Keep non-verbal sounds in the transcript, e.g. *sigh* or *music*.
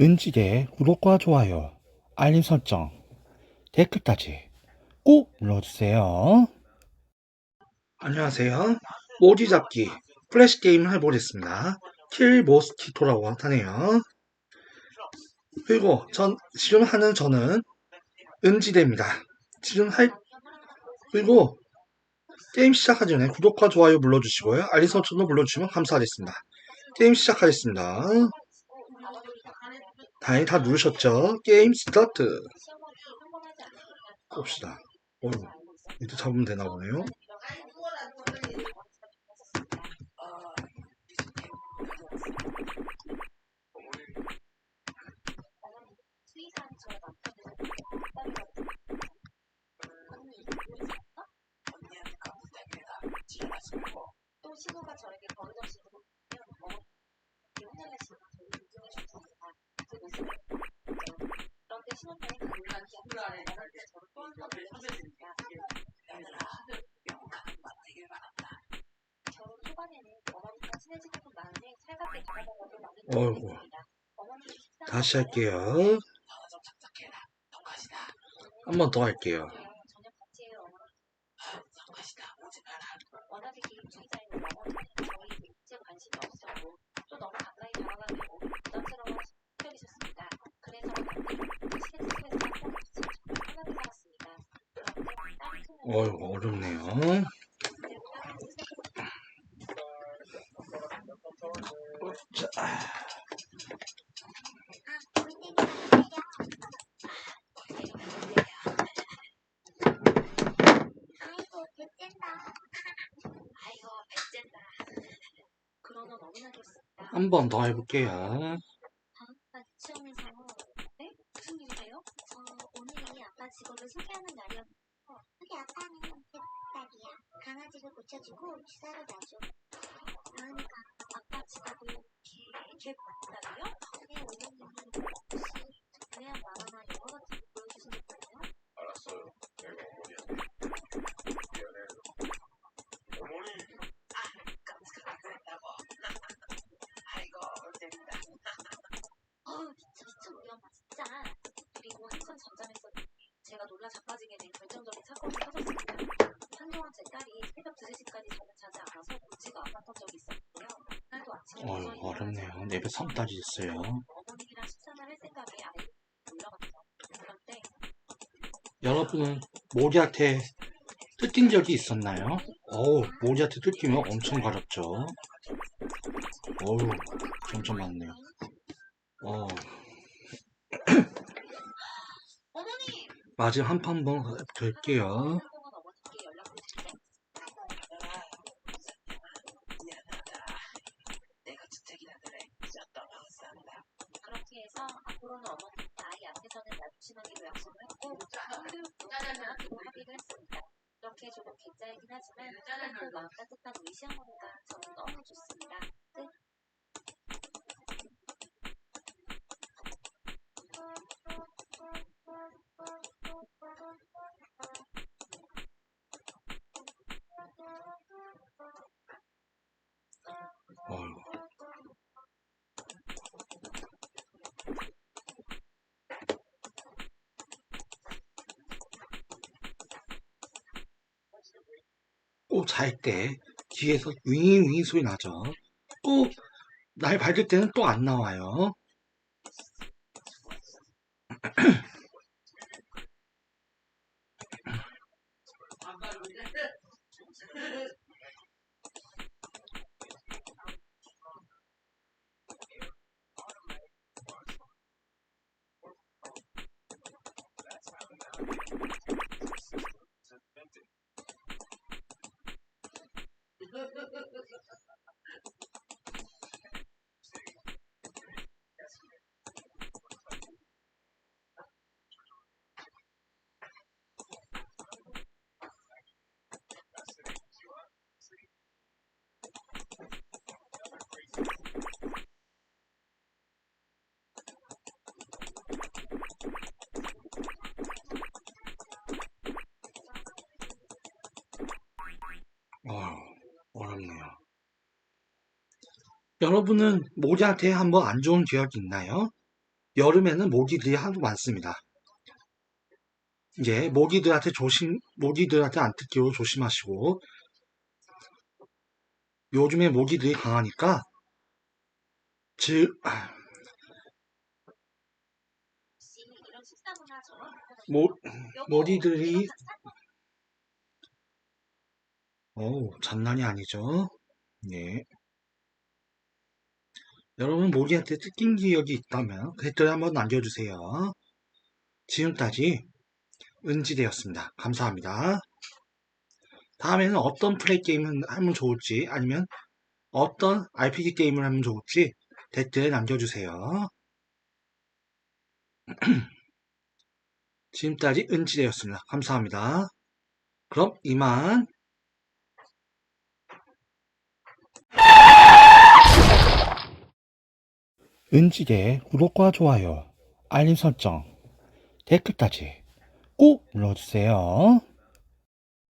은지의 구독과 좋아요, 알림 설정, 댓글까지 꼭 눌러주세요. 안녕하세요. 모지 잡기 플래시 게임을 해보겠습니다. 킬 모스키토라고 하네요. 그리고 전 지금 하는 저는 은지대입니다. 지금 할 그리고 게임 시작하기 전에 구독과 좋아요 눌러주시고요. 알림 설정도 눌러주시면 감사하겠습니다. 게임 시작하겠습니다. 다행히 다 누르셨죠? 게임 스타트. 봅시다. 어, 이제 잡으면 되나 보네요. 또 신호가 저에게 버릇없이 들어오면 어머니 혼날래시나 저를 인정해 주셨습니다. 그 모습을 그런데 신혼여행 가는 기분이 안에 저를 또한 번 놀라셨습니다. 결혼 초반에는 어머니와 친해지고 마음에 살갑게 다가가려고 많은 어이구. 다시 할게요. 한 번 더 할게요. 어이구, 어렵네요. 자, 아이고 배짠다. 아이고 배짠다. 그러나 너무나 좋습니다. 한 번 더 해볼게요. 네? 강아지를 고쳐주고 주사를 놔줘 그러니까 한참 잠잠했었는데 제가 놀라 자빠지게 된 결정적인 사건이 터졌습니다 어휴, 어렵네요. 내배 성딸이 있어요. 어머님이랑 식사를 할 생각에 아이를 올라갔죠 그런데 여러분은 모리한테 뜯긴 적이 있었나요? 어우, 모리한테 뜯기면 엄청 가렵죠. 어우, 점점 많네요. 어! 마지막 한판번 될게요. 한동안 어머님께 연락을 드리네 해서 앞으로는 어머님이 아이 앞에서는 마주치는 게 약속을 했고 저한테도 합의를 했습니다. 이렇게 조금 개짜이긴 하지만 또 마음 따뜻한 우리 시어머니가 저는 너무 좋습니다. 끝. 어휴. 꼭 잘 때 뒤에서 윙윙 소리 나죠. 꼭 날 밝을 때는 또 안 나와요. 어렵네요. 여러분은 모리한테 한번 안 좋은 기억이 있나요? 여름에는 모기들이 하도 많습니다. 이제 모기들한테 조심, 모기들한테 안 뜯기로 조심하시고, 요즘에 모기들이 강하니까, 즉, 아, 혹시 이런 식사 문화 저런 모, 다 어우, 장난이 아니죠. 네. 여러분 모기한테 뜯긴 기억이 있다면 댓글 한번 남겨주세요. 지금까지 은지대였습니다. 감사합니다. 다음에는 어떤 플레이 게임을 하면 좋을지 아니면 어떤 RPG 게임을 하면 좋을지 댓글에 남겨주세요. *clears throat* 지금까지 은지대였습니다. 감사합니다. 그럼 이만 은지대 구독과 좋아요, 알림 설정, 댓글까지 꼭 눌러주세요.